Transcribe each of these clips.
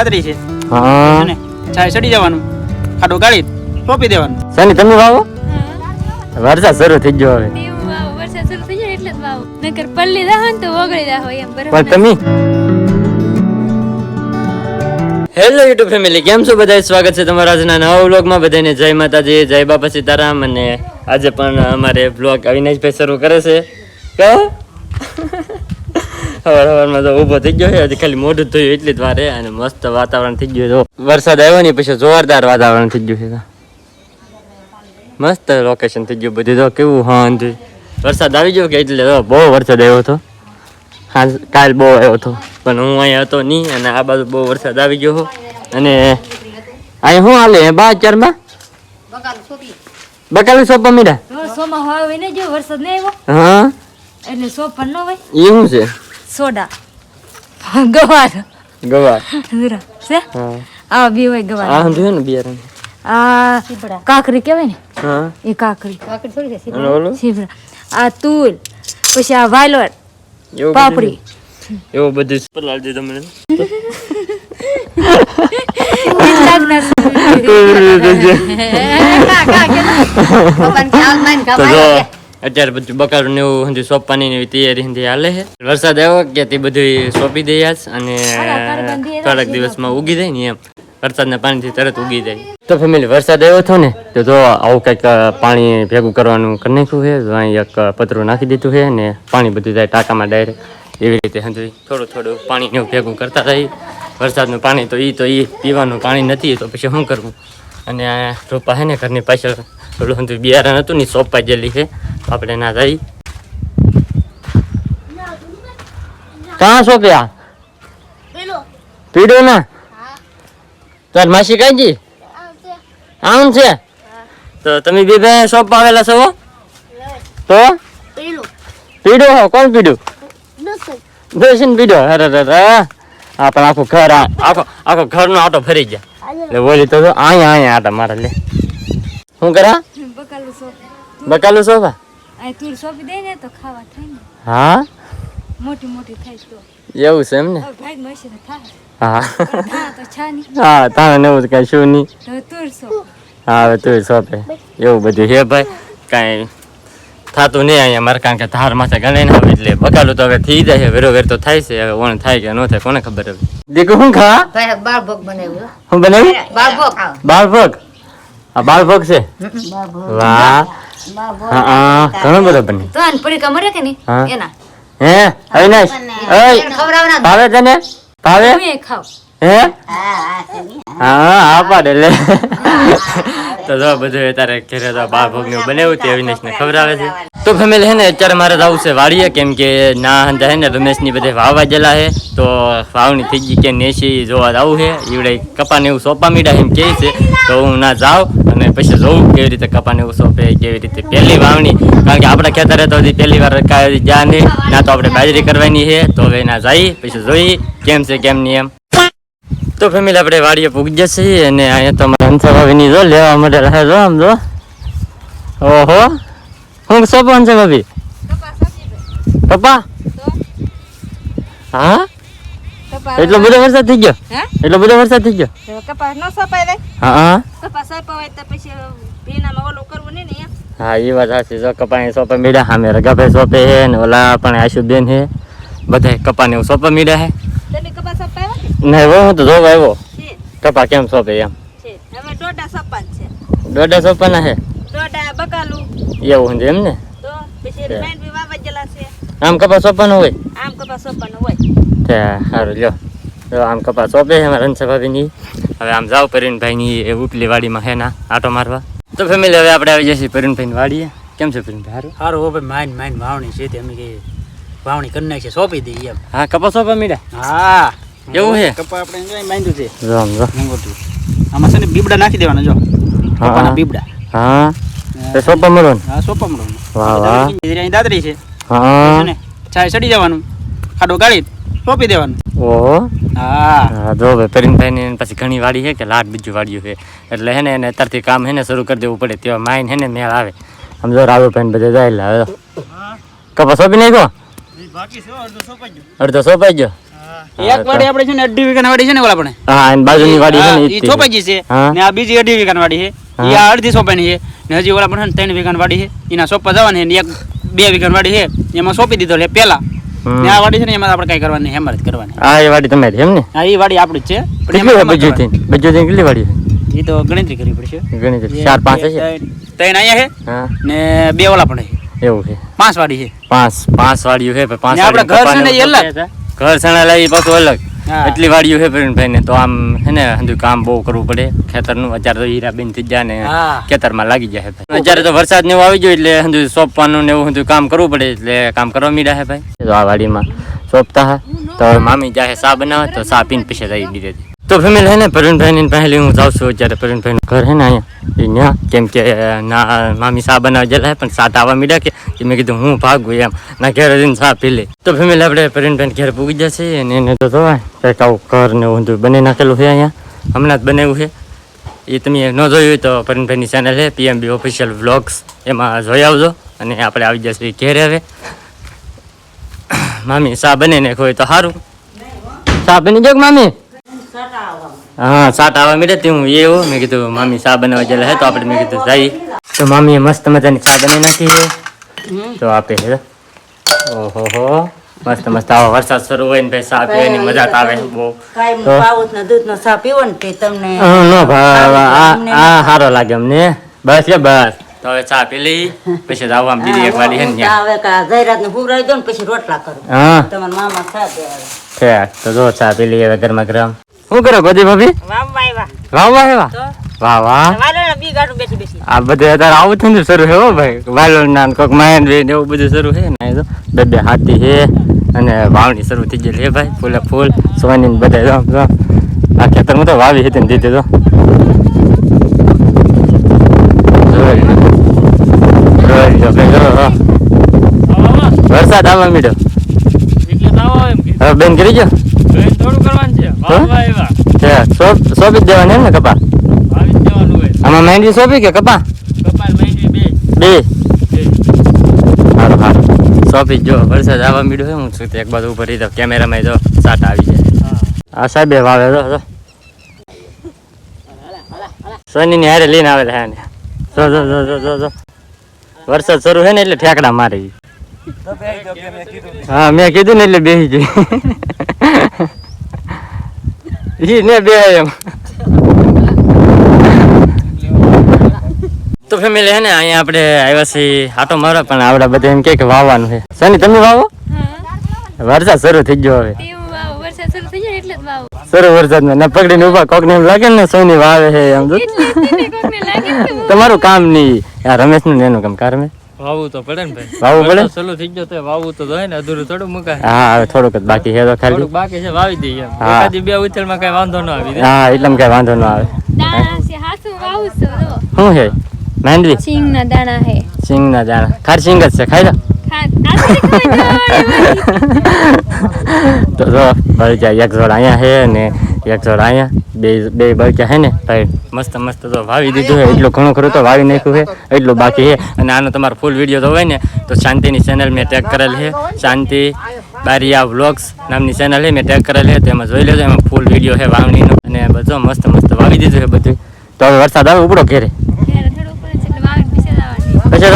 દાદરી છે. હા. ને ચાય ચડી જવાનું. ખાડો ગાળી સોંપી દેવાનું. સની તમે વાવો? વરસાદ શરૂ થઈ ગયો હવે. વરસાદ શરૂ થઈ જાય એટલે જ વાવ. નકર પલ્લી દાહો ને તો ઓગળી દાહો એમ બરાબર? પણ હેલો યુટ્યુબ ફેમિલી કેમ છો બધા સ્વાગત છે તમારા આજના નવા વ્લોગમાં. બધાને જય માતાજી જય બાપા સીતારામ. અને આજે પણ અમારે વ્લોગ અવિનાશભાઈ શરૂ કરે છે. કહો સવાર સવારમાં તો ઊભો થઈ ગયો છે. ખાલી મોઢું થયું એટલી જ વારે અને મસ્ત વાતાવરણ થઈ ગયું તો વરસાદ આવ્યો ને પછી જોરદાર વાતાવરણ થઈ ગયું છે મસ્ત લોકેશન થઈ ગયું બધું. તો કેવું હા વરસાદ આવી ગયો કે એટલે બહુ વરસાદ આવ્યો હતો. હા કાલ બહુ આવ્યો હતો. પણ હું અહીંયા હતો નહીં અને આ બાજુ બહુ વરસાદ આવી ગયો. અને અહીંયા શું હાલે? બા ચારમાં બકાલું સોપા. મીરા સોમાં હોય ને જો વરસાદ નહીં આવ્યો. હા. એટલે સોપ પણ ન હોય. એ શું છે? સોડા. ગવાર. ગવાર. જરા છે? હા. આ બી હોય ગવાર. આ સમજ્યું ને બિયારણ? આ કાકરી કહેવાય ને? હા. એ કાકરી. કાકરી થોડી છે સીભડા આ તુલ પછી આ વાલોર પાપડી. એવું બધું super લાલજી તમને. તો જો અત્યારે બધું બકારું ને એવું હંધી સોંપવાની એવી તૈયારી હંધી હાલે છે. વરસાદ આવ્યો કે તે બધું સોંપી દઈએ અને થોડાક દિવસમાં ઉગી જાય ને એમ. વરસાદના પાણીથી તરત ઉગી જાય. તો ફેમિલી વરસાદ આવ્યો હતો ને તો જો આવું કંઈક પાણી ભેગું કરવાનું કરી નાખ્યું છે. અહીં એક પતરું નાખી દીધું છે ને પાણી બધું જાય ટાંકામાં ડાયરેક્ટ એવી રીતે હંધી થોડું થોડું પાણી ભેગું કરતા રહી. વરસાદનું પાણી તો એ તો એ પીવાનું પાણી નથી તો પછી શું કરવું? અને આ રોપા છે ને ઘરની પાછળ પેલું હતું બિયારણ હતું ને સોંપાઈ ગયેલી છે. આપણે ના જઈ કાં સોંપ્યા પીડો ના તાર માસી કઈ જી આમ છે. તો તમે બે બે સોંપ આવેલા છો તો? પીડો. હો? કોણ પીડું દર્શન પીડો? અરે અરે અરે. આ પણ આખું ઘર આખો આખો ઘરનો આટો ફરી ગયા. એટલે બોલી તો અહીંયા અહીંયા આટા મારે લે. શું કરા? બકાલું સોપ બકાલું સોફા? આ તુર સોફી દે ને તો ખાવા થાય ને. હા? મોટી મોટી થાય તો. એવું છે એમ ને? હવે ભાઈ મશીન થાય હા. તો છા નહીં હા તારે એવું કઈ શું નહીં. તો તુર સોપ. હા હવે તું સોંપે. એવું બધું હે ભાઈ. કાંઈ થતું નહીં અહીંયા મારે કારણ કે ધાર માથે ગણાય ને આવે એટલે બકાલું તો હવે થઈ જાય છે. વેરો વેર તો થાય છે. હવે ઓણ થાય કે ન થાય કોને ખબર હવે. દીકુ શું ખા? બાળ ભોગ બનાવ્યું શું બનાવ્યું? બાળભોગ બાળભોગ આ બાળભોગ છે? વાહ. હા હા. ઘણો બધો બને. તો આને કે એના. હે? અવિનાશ. ઓય ભાવે તને? ભાવે? ખાવ હે? હા હા. હા હા પાડે લે. તો જો બધું અત્યારે ઘરે તો બાર બનાવ્યું તે ખવડાવે છે. તો ફેમિલી હે ને અત્યારે મારે જવું છે વાડીએ કેમ કે ના હંધા હે ને રમેશની બધે વાવવા ગયેલા હે. તો વાવણી થઈ ગઈ કે નેસી જોવા જવું છે ઈવડે કપાને એવું સોંપા મીડા એમ કહે છે. તો હું ના જાઉં અને પછી જોઉં કેવી રીતે કપાને એવું સોંપે કેવી રીતે પહેલી વાવણી. કારણ કે આપણા ખેતરે તો હજી પહેલી વાર ગયા નહીં. ના તો આપણે બાજરી કરવાની છે તો હવે ના જઈ પછી જોઈ કેમ છે કેમ નહીં એમ. તો ફેમિલી આપણે વાડીએ પૂગી જશે અને અહીંયા તો અમારે હંસાભાભીની જો લેવા માટે રહે જો આમ જો. ઓહો. હું સોંપો હંસા ભાભી પપ્પા હા? એટલો બધો વરસાદ થઈ ગયો? હે? એટલો બધો વરસાદ થઈ ગયો? કપાસ નો સપાય રે? હા હા. કપાસ સપાય તો પછી ભીનામાં ઓલું કરવું નહીં ને હા એ વાત સાચી જો કપાની સોંપા મીડા સામે રગાભાઈ સોપે હે ને ઓલા પણ આશુબેન હે બધા કપાને સોંપા મીડા કપાસ સોપાય ને હવે હું તો જોવા આવ્યો. કપા કેમ સોંપે એમ? છે હવે દોઢા સપાન છે. સોંપાના બકાલું એવું છે એમ ને? તો પછી રિમાઇન્ડ બી વાવા ગયેલા છે. આમ કપા સોંપાનું હોય? આમ કપા સોપાનું હોય. તે સારું લ્યો. આમ કપા સોંપે છે મારા હવે આમ જાવ પરીનભાઈની એ ઉપલી વાડીમાં હે ના આટો મારવા. તો ફેમિલી હવે આપણે આવી જઈએ પરીનભાઈની વાડીએ. કેમ છે સારું સારું હો ભાઈ માઇન માઇન વાવણી છે તે અમે કે વાવણી કરી નાખી સોંપી દઈએ એમ. હા કપાસ સોંપા મીડા હા. એવું છે? કપા આપણે જોઈ માંડ્યું છે. જો આમ આમાં છે ને બીબડા નાખી દેવાના જો. કપાના બીબડા. હા. એ સોપા મળો હા સોપા મળો. વાહ, વાહ. અહીં દાદરી છે. હા. ને ચાય ચડી જવાનું. ખાડો ગાળી સોંપી દેવાનું. ઓહો. હા. જો ભાઈ પરીનભાઈની પછી ઘણી વાડી છે કે લાટ બીજું વાડિયું છે. એટલે હે ને એને અત્યારથી કામ હે ને શરૂ કરી દેવું પડે તેવા માઇન હે ને મેળ આવે. આમ જો રાઘુભાઈ બધે જાય એટલે હવે. કપાસ સોંપી નાખ્યો? બાકી અડધો સોપાઈ ગયો. અડધો સોંપાઈ ગયો? એક વાડી આપણે છે ને અઢી વીઘા વાડી છે ને ઓલા આપણે. હા અને બાજુની વાડી છે ને ઈ છોપાઈ છે. ને આ બીજી અઢી વીઘા વાડી છે. ઈ આ અડધી સોંપાની છે. ને હજી ઓલા પણ ત્રણ વીઘા વાડી છે. એના સોંપવા જવાની ને એક બે વીઘા વાડી છે. એમાં સોંપી દીધો એટલે પેલા ને આ વાડી છે ને એમાં આપણે કઈ કરવાની હેમર જ કરવાની. હા એ વાડી તમારી એમ ને? હા એ વાડી આપણી જ છે. કેટલી બજુ થી બજુ થી કેટલી વાડી છે? એ તો ગણતરી કરવી પડશે. ગણતરી. ચાર પાંચ છે ત્રણ- અહીંયા છે. ને બે ઓલા પણ છે. એવું છે. પાંચ વાડી છે. પાંચ પાંચ વાડીઓ છે પાંચ આપણે ઘર છે ને એ એવું ઘર સણા લાવી પાછું અલગ. એટલી વાડીઓ છે ભાઈ ને તો આમ હે ને હજુ કામ બહુ કરવું પડે. ખેતરનું અત્યારે તો હીરા બેન થઈ જાય ને હા. ખેતરમાં લાગી જાય ભાઈ. અત્યારે તો વરસાદ ને એવું આવી ગયો એટલે હજુ સોંપવાનું ને એવું હજુ કામ કરવું પડે એટલે કામ કરવા મીડા છે ભાઈ. તો આ વાડીમાં સોંપતા હા તો મામી જાહે સા બનાવે તો સા પીને પીછે જઈ દીધે તો ફેમિલી હે ને પ્રવીણભાઈ ની પહેલી હું જાઉં છું અત્યારે પ્રવીણભાઈ નું ઘર હે ને અહીંયા. ઈ કેમ કે ના, મામી સા બનાવી ગયેલા પણ સાત આવવા મીડા કે મેં કીધું હું ભાગું એમ. ના, ઘેર જઈને સા પી લે. તો ફેમિલી આપણે પ્રવીણભાઈ ઘેર પૂગી જશે અને એને તો જોવાય કંઈક આવું ઘર ને ઊંધું બની નાખેલું છે અહીંયા. હમણાં જ બનાવ્યું છે એ તમે ન જોયું હોય તો પરણભાઈની ચેનલ છે પીએમબી ઓફિશિયલ વ્લોગ્સ એમાં જોઈ આવજો અને આપણે આવી જશે ઘેરે હવે. મામી સા બને ને હોય તો સારું. સા બની ગયો મામી? હા સાત આવવા મળે તે હું એવું મેં કીધું મામી ચા બનાવવા ગયેલા હે. તો આપણે મેં કીધું જઈ તો મામીએ મસ્ત મજાની ચા બનાવી નાખી તો આપે છે. ઓહો હો. મસ્ત મસ્ત આવો વરસાદ શરૂ હોય ને ભાઈ ચા પીવાની મજા જ આવે. બહુ. કાંઈ તો? ને દૂધ નો ચા પીવો ને તે તમને નો ભાવ. આ સારો લાગે અમને. બસ એ બસ. તો હવે ચા પી લઈ પછી જ આવવા બીજી એક વાડી હે ને હવે કા જયરાત ને હુરાઈ દો ને પછી રોટલા કરું. હા. તમારા મામા દેવા ઠેક. તો જો ચા પી લઈએ હવે ગરમા ગરમ. શું કરો ગોદી ભાભી? વાવ વાહ વાહ વાહ વાહ આ બધે અત્યારે આવું થયું શરૂ છે હો ભાઈ. વાલો ના ને કોક માયન ને એવું બધું શરૂ છે ને તો. બે બે હાથી છે અને વાવણી શરૂ થઈ ગયેલી હે ભાઈ. ફૂલે ફૂલ સોની બધા જો જો. આ ખેતરમાં તો વાવી હતી ને દીધી તો. વરસાદ આવવા મીડો બેન કરી ગયો? સોપી જ દેવાની એમ ને કપા? વાવી દેવાનું હોય. આમાં મહેંદી સોંપી કે કપા? બે. બે. સારું સારું સોંપી જો વરસાદ આવવા મીડ્યો હું છું એક બાજુ ઉપર તો કેમેરામાં જો સાટ આવી જાય. આ સાહેબે વાવે જો તો સોની ની હારે લઈને આવેલા હે ને જો જો જો જો જો જો. વરસાદ શરૂ છે ને એટલે ઠેકડા મારી. હા મેં કીધું ને એટલે બેસી ગઈ ઈ ને બે એમ તો ફેમિલી હે ને અહીંયા આપણે આવ્યા છીએ. આટો મારો પણ આવડા બધા એમ કહે કે વાવવાનું છે. સની તમે વાવો? હા. વરસાદ શરૂ થઈ ગયો હવે. શરૂ થઈ જાય એટલે જ વાવ. શરૂ વરસાદ ને પકડીને ઊભા કોક ને એમ લાગે ને સોની વાવે છે એમ કે હું તમારું કામ નહીં. આ રમેશનું ને એનું કામ કાર મેં વાવવું તો પડે ને ભાઈ. વાવું પડે? ચાલુ થઈ ગયો તો વાવવું તો હોય ને અધૂરું થોડું મુકાય. હા હવે થોડુંક જ બાકી છે તો ખાલી થોડુંક બાકી છે વાવી દઈએ. એકાદી બે ઉછેરમાં કઈ વાંધો ન આવી હા એટલે કઈ વાંધો ન આવે. દાણા છે હાસુ વાવું છો જો. શું છે? માંડવી સિંગ ના દાણા હે સિંગ ના દાણા. ખાર સિંગ જ છે ખાઈ લો. ખા આસરી ખાઈ તો જો ભાઈ જાય એક જોડ અહીંયા છે ને એક જોડ અહીંયા બે બે બળજા હે ને ભાઈ મસ્ત મસ્ત તો વાવી દીધું છે એટલું ઘણું ખરું તો વાવી નાખ્યું છે એટલું બાકી છે અને આનો તમારો ફૂલ વીડિયો તો હોય ને તો શાંતિની ચેનલ મેં ટેગ કરેલ છે શાંતિ બારિયા વ્લોગ્સ નામની ચેનલ છે મેં ટેગ કરેલ છે તો એમાં જોઈ લેજો એમાં ફૂલ વીડિયો છે વાવણીનો. અને બધો મસ્ત મસ્ત વાવી દીધું છે બધું. તો હવે વરસાદ આવે ઉપડો ઘેરે? પીછે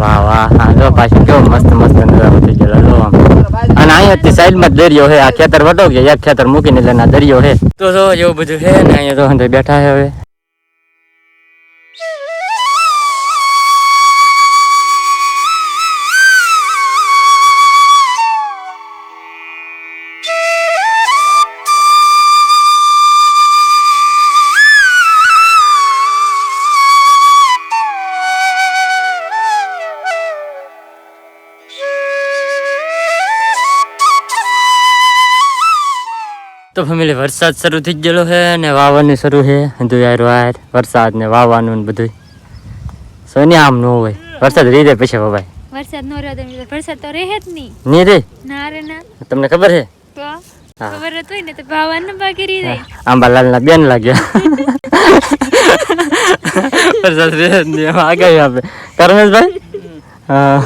વાહ વાહ હા જો પાછું કેવો મસ્ત મસ્ત નજારો થઈ ગયેલો આમ. અને અહીંયાથી સાઈડમાં દરિયો છે. આ ખેતર વટો ગયા. એક ખેતર મૂકીને એટલે દરિયો છે. તો જો એવું બધું છે ને, અહીંયા તો બેઠા છે હવે. તો ફેમિલી વરસાદ શરૂ થઈ ગયેલો છે ને વાવવાનું શરૂ છે. ધુયાર વાર વરસાદ ને વાવવાનું ને બધું સોની આમ ન હોય. વરસાદ રહી જાય પછી વવાય. વરસાદ નો રહ્યો તો એમ તો વરસાદ તો રહે જ નહીં. નહીં રે? ના રે ના. તમને ખબર છે? તો ખબર જ ને તો ભાવવાનું બાકી રહી જાય. આંબાલાલ ના બેન લાગ્યા. વરસાદ રહે જ નહીં. આગાહી આપે. કરમેશભાઈ? હા.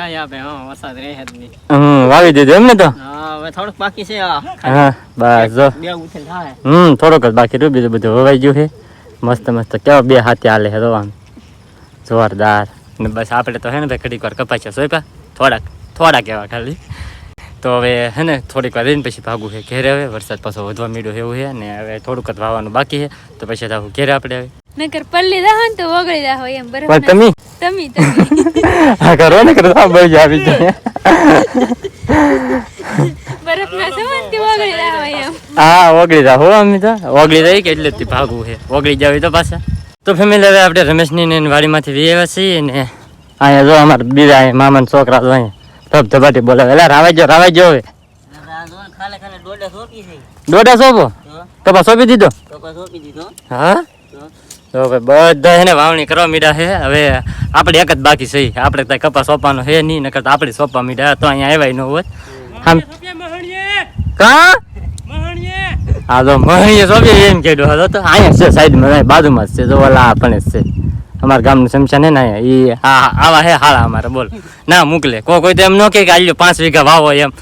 ગાય આપે હા વરસાદ રહે જ નહીં. હમ વાવી દીધું એમ ને તો? હા. હવે થોડુંક બાકી છે હા. બસ જો. હમ થોડોક જ બાકી રહ્યું બીજું બધું વવાઈ ગયું છે. મસ્ત મસ્ત. કેવા બે હાથે હાલે છે આમ જોરદાર. ને બસ આપણે તો હે ને ભાઈ ઘડીક વાર કપાચ્યા સોયપા થોડાક થોડાક એવા ખાલી. તો હવે હે ને થોડીક વાર રહીને પછી ભાગવું છે ઘેરે હવે. વરસાદ પાછો વધવા મીડ્યો એવું છે. ને હવે થોડુંક જ વાવવાનું બાકી છે. તો પછી ઘેરે આપણે હવે. નકર પલ્લી દાહો ને તો ઓગળી દાહો એમ બરાબર પણ તમે તમે તમે હા કરો ને કરો. બહુ જ આવી જાય. હા ઓગળી જા હો અમે તો. ઓગળી રહી કે એટલે ભાગવું છે. ઓગળી જાવ તો પાછા. તો ફેમિલી હવે આપણે રમેશની વાડીમાંથી વેવા છીએ ને અહીંયા જો અમારા બીજા મામાના છોકરા તો અહીંયા ધબ ધબાટી બોલાવે. એટલે રાવાઈ જો રાવાઈ જો હવે. તો સોંપી દીધો. હા? તો ભાઈ બધા એને વાવણી કરવા મીડા છે હવે આપણે એક જ બાકી છે. આપણે ત્યાં કપા સોંપવાનો છે નહીં નકર તો આપણે સોંપવા મીડા તો અહીંયા આવ્યા ન હોત. કા? હા તો મહણીએ સોંપીએ એમ કહેડો હતો તો અહીંયા છે સાઈડમાં બાજુમાં જ છે. જો ઓલા આપણે જ છે. અમારા ગામનું શમશાન હે ને ઈ હા આવા હે હાળા અમારે બોલ. ના મોકલે. કોઈ કોઈ તો એમ ન કે આલ્યો પાંચ વીઘા વાવો એમ?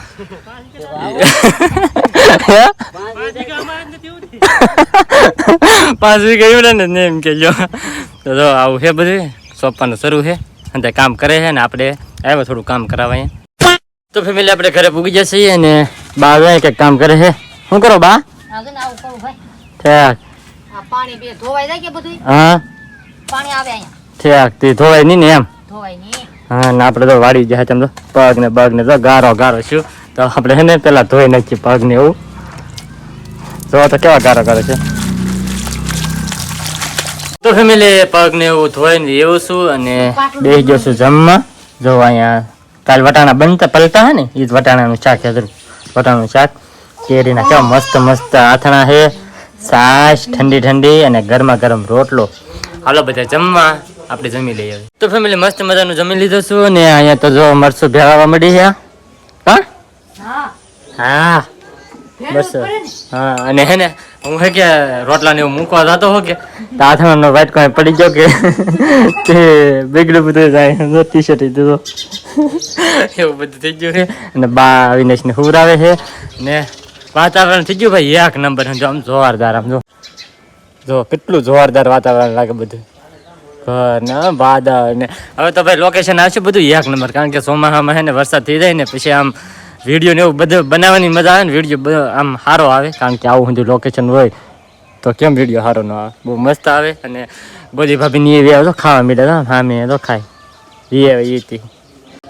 પાંચ વીઘા એવડે ને એમ કહેજો તો જો આવું છે બધું સોંપવાનું શરૂ છે. અને કામ કરે છે ને આપણે આવ્યો થોડું કામ કરાવે તો ફેમિલી આપણે ઘરે પૂગી જશે અને બા આવે કંઈક કામ કરે છે. શું કરો બા? હા ધોવાય નહીં ને એમ. હા ને આપણે તો વાડી જાય પગ ને પગ ને તો ગારો ગારો શું. તો આપણે છે ને પેલા ધોઈ નાખીએ પગ ને એવું. જો તો કેવા ગારા કરે છે? તો ફેમિલી પગ ને એવું ધોઈ ને એવું છું અને બેસી ગયો છું જમવા. જો અહીંયા કાલ વટાણા બનતા પલતા હે ને એ જ વટાણાનું શાક છે વટાણાનું શાક. કેરીના કેવા મસ્ત મસ્ત આથણા છે. સાસ ઠંડી ઠંડી અને ગરમા ગરમ રોટલો. હાલો બધા જમવા આપણે જમી લઈએ. તો ફેમિલી મસ્ત મજાનું જમી લીધું છું ને અહીંયા તો જો મરસું ભેળાવા મળી છે. હા. હા. બસ હા અને હે ને હું હે કે રોટલા ને એવું મૂકવા જતો હો કે? તો નો વાઈટ કોઈ પડી ગયો કે? તે બગડું બધું જાય ટી શર્ટ દીધો એવું બધું થઈ ગયું છે. અને બા અવિનાશ ને હુરાવે છે. ને વાતાવરણ થઈ ગયું ભાઈ એક નંબર જો આમ જોરદાર આમ જો. જો કેટલું જોરદાર વાતાવરણ લાગે બધું. ઘર ને વાદળ ને. હવે તો ભાઈ લોકેશન આવશે બધું એક નંબર. કારણ કે ચોમાસામાં હે ને વરસાદ થઈ જાય ને પછી આમ વીડિયો ને એવું બધું બનાવવાની મજા આવે ને વીડિયો આમ સારો આવે, કારણ કે આવું બધું લોકેશન હોય તો કેમ વીડિયો સારો ન આવે? બહુ મસ્ત આવે અને બધી ભાભી ની એવી આવે તો ખાવા મીડે તો હા મેં તો ખાય. એ એ હતી.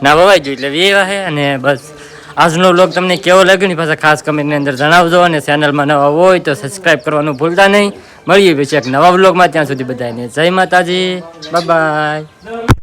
ના ભવાઈ ગયું એટલે વેવા છે અને બસ. આજનો વ્લોગ તમને કેવો લાગ્યો ને પાછા ખાસ કમેન્ટની અંદર જણાવજો અને ચેનલમાં નવા હોય તો સબસ્ક્રાઈબ કરવાનું ભૂલતા નહીં. મળીએ પછી એક નવા વ્લોગમાં ત્યાં સુધી બધાને જય માતાજી. બાય